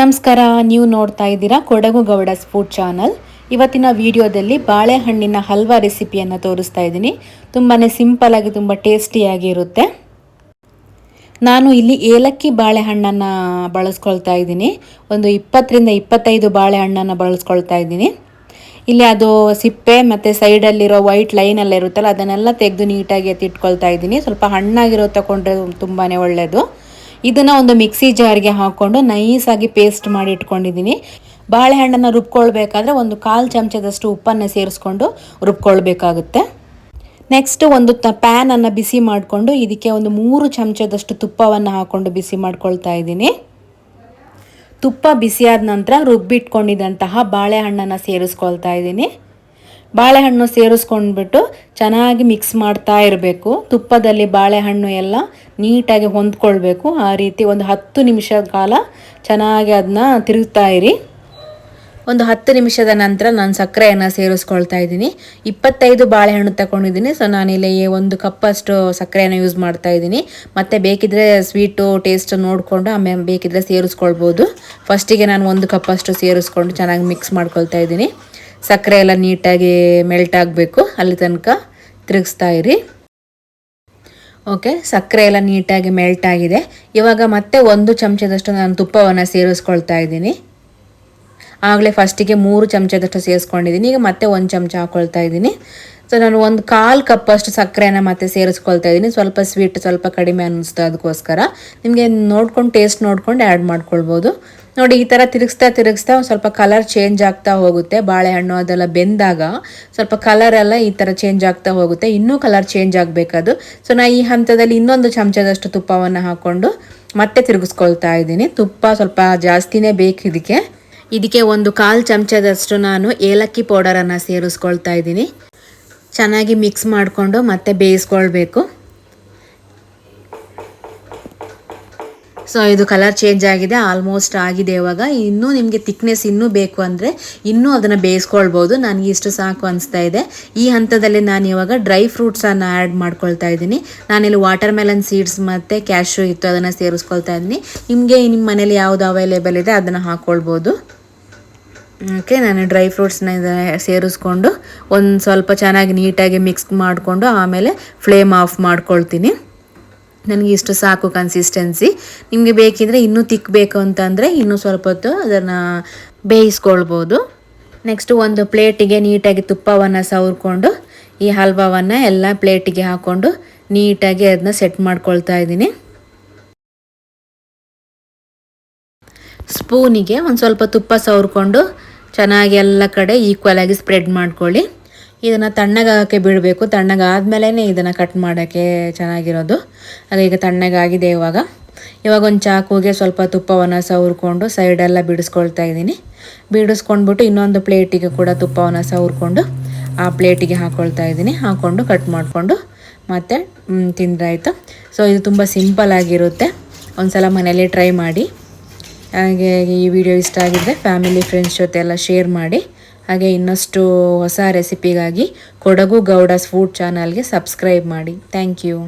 ನಮಸ್ಕಾರ, ನೀವು ನೋಡ್ತಾ ಇದ್ದೀರಾ ಕೊಡಗು ಗೌಡಸ್ ಫುಡ್ ಚಾನಲ್. ಇವತ್ತಿನ ವಿಡಿಯೋದಲ್ಲಿ ಬಾಳೆಹಣ್ಣಿನ ಹಲ್ವಾ ರೆಸಿಪಿಯನ್ನು ತೋರಿಸ್ತಾ ಇದ್ದೀನಿ. ತುಂಬಾ ಸಿಂಪಲ್ ಆಗಿ, ತುಂಬ ಟೇಸ್ಟಿಯಾಗಿ ಇರುತ್ತೆ. ನಾನು ಇಲ್ಲಿ ಏಲಕ್ಕಿ ಬಾಳೆಹಣ್ಣನ್ನು ಬಳಸ್ಕೊಳ್ತಾ ಇದ್ದೀನಿ. ಒಂದು ಇಪ್ಪತ್ತರಿಂದ ಇಪ್ಪತ್ತೈದು ಬಾಳೆಹಣ್ಣನ್ನು ಬಳಸ್ಕೊಳ್ತಾ ಇದ್ದೀನಿ. ಇಲ್ಲಿ ಅದು ಸಿಪ್ಪೆ ಮತ್ತು ಸೈಡಲ್ಲಿರೋ ವೈಟ್ ಲೈನೆಲ್ಲ ಇರುತ್ತಲ್ಲ ಅದನ್ನೆಲ್ಲ ತೆಗೆದು ನೀಟಾಗಿ ಎತ್ತಿಟ್ಕೊಳ್ತಾ ಇದ್ದೀನಿ. ಸ್ವಲ್ಪ ಹಣ್ಣಾಗಿರೋ ತಗೊಂಡ್ರೆ ತುಂಬಾ ಒಳ್ಳೆಯದು ಇದನ್ನು ಒಂದು ಮಿಕ್ಸಿ ಜಾರ್ಗೆ ಹಾಕ್ಕೊಂಡು ನೈಸಾಗಿ ಪೇಸ್ಟ್ ಮಾಡಿ ಇಟ್ಕೊಂಡಿದ್ದೀನಿ ಬಾಳೆಹಣ್ಣನ್ನು ರುಬ್ಕೊಳ್ಬೇಕಾದ್ರೆ ಒಂದು ಕಾಲು ಚಮಚದಷ್ಟು ಉಪ್ಪನ್ನು ಸೇರಿಸ್ಕೊಂಡು ರುಬ್ಕೊಳ್ಬೇಕಾಗುತ್ತೆ. ನೆಕ್ಸ್ಟ್ ಒಂದು ತ ಪ್ಯಾನನ್ನು ಬಿಸಿ ಮಾಡಿಕೊಂಡು ಇದಕ್ಕೆ ಒಂದು ಮೂರು ಚಮಚದಷ್ಟು ತುಪ್ಪವನ್ನು ಹಾಕ್ಕೊಂಡು ಬಿಸಿ ಮಾಡ್ಕೊಳ್ತಾ ಇದ್ದೀನಿ. ತುಪ್ಪ ಬಿಸಿಯಾದ ನಂತರ ರುಬ್ಬಿಟ್ಕೊಂಡಿದ್ದಂತಹ ಬಾಳೆಹಣ್ಣನ್ನು ಸೇರಿಸ್ಕೊಳ್ತಾ ಇದ್ದೀನಿ. ಬಾಳೆಹಣ್ಣು ಸೇರಿಸ್ಕೊಂಡ್ಬಿಟ್ಟು ಚೆನ್ನಾಗಿ ಮಿಕ್ಸ್ ಮಾಡ್ತಾ ಇರಬೇಕು. ತುಪ್ಪದಲ್ಲಿ ಬಾಳೆಹಣ್ಣು ಎಲ್ಲ ನೀಟಾಗಿ ಹೊಂದ್ಕೊಳ್ಬೇಕು. ಆ ರೀತಿ ಒಂದು ಹತ್ತು ನಿಮಿಷ ಕಾಲ ಚೆನ್ನಾಗಿ ಅದನ್ನ ತಿರುಗ್ತಾ ಇರಿ. ಒಂದು ಹತ್ತು ನಿಮಿಷದ ನಂತರ ನಾನು ಸಕ್ಕರೆಯನ್ನು ಸೇರಿಸ್ಕೊಳ್ತಾ ಇದ್ದೀನಿ. ಇಪ್ಪತ್ತೈದು ಬಾಳೆಹಣ್ಣು ತಗೊಂಡಿದ್ದೀನಿ. ಸೊ ನಾನಿಲ್ಲಿ ಒಂದು ಕಪ್ಪಷ್ಟು ಸಕ್ಕರೆಯನ್ನು ಯೂಸ್ ಮಾಡ್ತಾ ಇದ್ದೀನಿ. ಮತ್ತು ಬೇಕಿದ್ರೆ ಸ್ವೀಟು ಟೇಸ್ಟ್ ನೋಡಿಕೊಂಡು ಆಮೇಲೆ ಬೇಕಿದ್ರೆ ಸೇರಿಸ್ಕೊಳ್ಬೋದು. ಫಸ್ಟಿಗೆ ನಾನು ಒಂದು ಕಪ್ಪಷ್ಟು ಸೇರಿಸ್ಕೊಂಡು ಚೆನ್ನಾಗಿ ಮಿಕ್ಸ್ ಮಾಡ್ಕೊಳ್ತಾ ಇದ್ದೀನಿ. ಸಕ್ಕರೆ ಎಲ್ಲ ನೀಟಾಗಿ ಮೆಲ್ಟ್ ಆಗಬೇಕು. ಅಲ್ಲಿ ತನಕ ತಿರುಗಿಸ್ತಾ ಇರಿ. ಓಕೆ ಸಕ್ಕರೆ ಎಲ್ಲ ನೀಟಾಗಿ ಮೆಲ್ಟ್ ಆಗಿದೆ. ಇವಾಗ ಮತ್ತೆ ಒಂದು ಚಮಚದಷ್ಟು ನಾನು ತುಪ್ಪವನ್ನು ಸೇರಿಸ್ಕೊಳ್ತಾ ಇದ್ದೀನಿ. ಆಗಲೇ ಫಸ್ಟಿಗೆ ಮೂರು ಚಮಚದಷ್ಟು ಸೇರಿಸ್ಕೊಂಡಿದ್ದೀನಿ. ಈಗ ಮತ್ತೆ ಒಂದು ಚಮಚ ಹಾಕ್ಕೊಳ್ತಾ ಇದ್ದೀನಿ. ಸೊ ನಾನು ಒಂದು ಕಾಲು ಕಪ್ಪಷ್ಟು ಸಕ್ಕರೆನ ಮತ್ತೆ ಸೇರಿಸ್ಕೊಳ್ತಾ ಇದ್ದೀನಿ. ಸ್ವಲ್ಪ ಸ್ವೀಟ್ ಸ್ವಲ್ಪ ಕಡಿಮೆ ಅನ್ನಿಸ್ತು ಅದಕ್ಕೋಸ್ಕರ. ನಿಮಗೆ ನೋಡ್ಕೊಂಡು ಟೇಸ್ಟ್ ನೋಡ್ಕೊಂಡು ಆ್ಯಡ್ ಮಾಡ್ಕೊಳ್ಬೋದು. ನೋಡಿ, ಈ ಥರ ತಿರುಗಿಸ್ತಾ ತಿರುಗಿಸ್ತಾ ಸ್ವಲ್ಪ ಕಲರ್ ಚೇಂಜ್ ಆಗ್ತಾ ಹೋಗುತ್ತೆ. ಬಾಳೆಹಣ್ಣು ಅದೆಲ್ಲ ಬೆಂದಾಗ ಸ್ವಲ್ಪ ಕಲರ್ ಎಲ್ಲ ಈ ಥರ ಚೇಂಜ್ ಆಗ್ತಾ ಹೋಗುತ್ತೆ. ಇನ್ನೂ ಕಲರ್ ಚೇಂಜ್ ಆಗಬೇಕದು. ಸೊ ನಾ ಈ ಹಂತದಲ್ಲಿ ಇನ್ನೊಂದು ಚಮಚದಷ್ಟು ತುಪ್ಪವನ್ನು ಹಾಕ್ಕೊಂಡು ಮತ್ತೆ ತಿರುಗಿಸ್ಕೊಳ್ತಾ ಇದ್ದೀನಿ. ತುಪ್ಪ ಸ್ವಲ್ಪ ಜಾಸ್ತಿನೇ ಬೇಕು ಇದಕ್ಕೆ. ಇದಕ್ಕೆ ಒಂದು ಕಾಲು ಚಮಚದಷ್ಟು ನಾನು ಏಲಕ್ಕಿ ಪೌಡರನ್ನು ಸೇರಿಸ್ಕೊಳ್ತಾ ಇದ್ದೀನಿ. ಚೆನ್ನಾಗಿ ಮಿಕ್ಸ್ ಮಾಡಿಕೊಂಡು ಮತ್ತೆ ಬೇಯಿಸ್ಕೊಳ್ಬೇಕು. ಸೊ ಇದು ಕಲರ್ ಚೇಂಜ್ ಆಗಿದೆ ಆಲ್ಮೋಸ್ಟ್ ಆಗಿದೆ ಇವಾಗ. ಇನ್ನೂ ನಿಮಗೆ ತಿಕ್ನೆಸ್ ಇನ್ನೂ ಬೇಕು ಅಂದರೆ ಇನ್ನೂ ಅದನ್ನು ಬೇಯಿಸ್ಕೊಳ್ಬೋದು. ನನಗೆ ಇಷ್ಟು ಸಾಕು ಅನಿಸ್ತಾ ಇದೆ. ಈ ಹಂತದಲ್ಲಿ ನಾನು ಇವಾಗ ಡ್ರೈ ಫ್ರೂಟ್ಸನ್ನು ಆ್ಯಡ್ ಮಾಡ್ಕೊಳ್ತಾ ಇದ್ದೀನಿ. ನಾನಿಲ್ಲಿ ವಾಟರ್ ಮೆಲನ್ ಸೀಡ್ಸ್ ಮತ್ತು ಕ್ಯಾಶು ಇತ್ತು ಅದನ್ನು ಸೇರಿಸ್ಕೊಳ್ತಾ ಇದ್ದೀನಿ. ನಿಮಗೆ ನಿಮ್ಮ ಮನೇಲಿ ಯಾವುದು ಅವೈಲೇಬಲ್ ಇದೆ ಅದನ್ನು ಹಾಕ್ಕೊಳ್ಬೋದು ಓಕೆ ನಾನು ಡ್ರೈ ಫ್ರೂಟ್ಸ್ನ ಸೇರಿಸ್ಕೊಂಡು ಒಂದು ಸ್ವಲ್ಪ ಚೆನ್ನಾಗಿ ನೀಟಾಗಿ ಮಿಕ್ಸ್ ಮಾಡಿಕೊಂಡು ಆಮೇಲೆ ಫ್ಲೇಮ್ ಆಫ್ ಮಾಡ್ಕೊಳ್ತೀನಿ. ನನಗೆ ಇಷ್ಟು ಸಾಕು ಕನ್ಸಿಸ್ಟೆನ್ಸಿ ನಿಮಗೆ ಬೇಕಿದ್ರೆ ಇನ್ನೂ ತಿಕ್ಕಬೇಕು ಅಂತಂದರೆ ಇನ್ನೂ ಸ್ವಲ್ಪ ಹೊತ್ತು ಅದನ್ನು ಬೇಯಿಸ್ಕೊಳ್ಬೋದು. ನೆಕ್ಸ್ಟು ಒಂದು ಪ್ಲೇಟಿಗೆ ನೀಟಾಗಿ ತುಪ್ಪವನ್ನು ಸವರ್ಕೊಂಡು, ಈ ಹಲ್ವಾವನ್ನು ಎಲ್ಲ ಪ್ಲೇಟಿಗೆ ಹಾಕ್ಕೊಂಡು ನೀಟಾಗಿ ಅದನ್ನ ಸೆಟ್ ಮಾಡ್ಕೊಳ್ತಾ ಇದ್ದೀನಿ. ಸ್ಪೂನಿಗೆ ಒಂದು ಸ್ವಲ್ಪ ತುಪ್ಪ ಸವರ್ಕೊಂಡು, ಚೆನ್ನಾಗಿ ಎಲ್ಲ ಕಡೆ ಈಕ್ವಲಾಗಿ ಸ್ಪ್ರೆಡ್ ಮಾಡ್ಕೊಳ್ಳಿ. ಇದನ್ನು ತಣ್ಣಗಾಗೋಕ್ಕೆ ಬಿಡಬೇಕು. ತಣ್ಣಗಾದ್ಮೇಲೆ ಇದನ್ನು ಕಟ್ ಮಾಡೋಕ್ಕೆ ಚೆನ್ನಾಗಿರೋದು. ಹಾಗೆ ಈಗ ತಣ್ಣಗಾಗಿದೆ ಇವಾಗ. ಇವಾಗ ಒಂದು ಚಾಕುಗೆ ಸ್ವಲ್ಪ ತುಪ್ಪವನ್ನು ಸವರ್ಕೊಂಡು ಸೈಡೆಲ್ಲ ಬಿಡಿಸ್ಕೊಳ್ತಾ ಇದ್ದೀನಿ. ಬಿಡಿಸ್ಕೊಂಡ್ಬಿಟ್ಟು ಇನ್ನೊಂದು ಪ್ಲೇಟಿಗೆ ಕೂಡ ತುಪ್ಪವನ್ನು ಸವರ್ಕೊಂಡು ಆ ಪ್ಲೇಟಿಗೆ ಹಾಕ್ಕೊಳ್ತಾ ಇದ್ದೀನಿ. ಹಾಕ್ಕೊಂಡು ಕಟ್ ಮಾಡಿಕೊಂಡು ಮತ್ತು ತಿಂದ್ರಾಯ್ತು ಸೊ ಇದು ತುಂಬ ಸಿಂಪಲ್ ಆಗಿರುತ್ತೆ. ಒಂದು ಸಲ ಮನೇಲಿ ಟ್ರೈ ಮಾಡಿ. ಹಾಗೆ ಈ ವಿಡಿಯೋ ಇಷ್ಟ ಆಗಿದ್ದರೆ ಫ್ಯಾಮಿಲಿ ಫ್ರೆಂಡ್ಸ್ ಜೊತೆ ಎಲ್ಲ ಶೇರ್ ಮಾಡಿ. ಹಾಗೆ ಇನ್ನಷ್ಟು ಹೊಸ ರೆಸಿಪಿಗಾಗಿ ಕೊಡಗು ಗೌಡಸ್ ಫುಡ್ ಚಾನಲ್ಗೆ ಸಬ್ಸ್ಕ್ರೈಬ್ ಮಾಡಿ. Thank you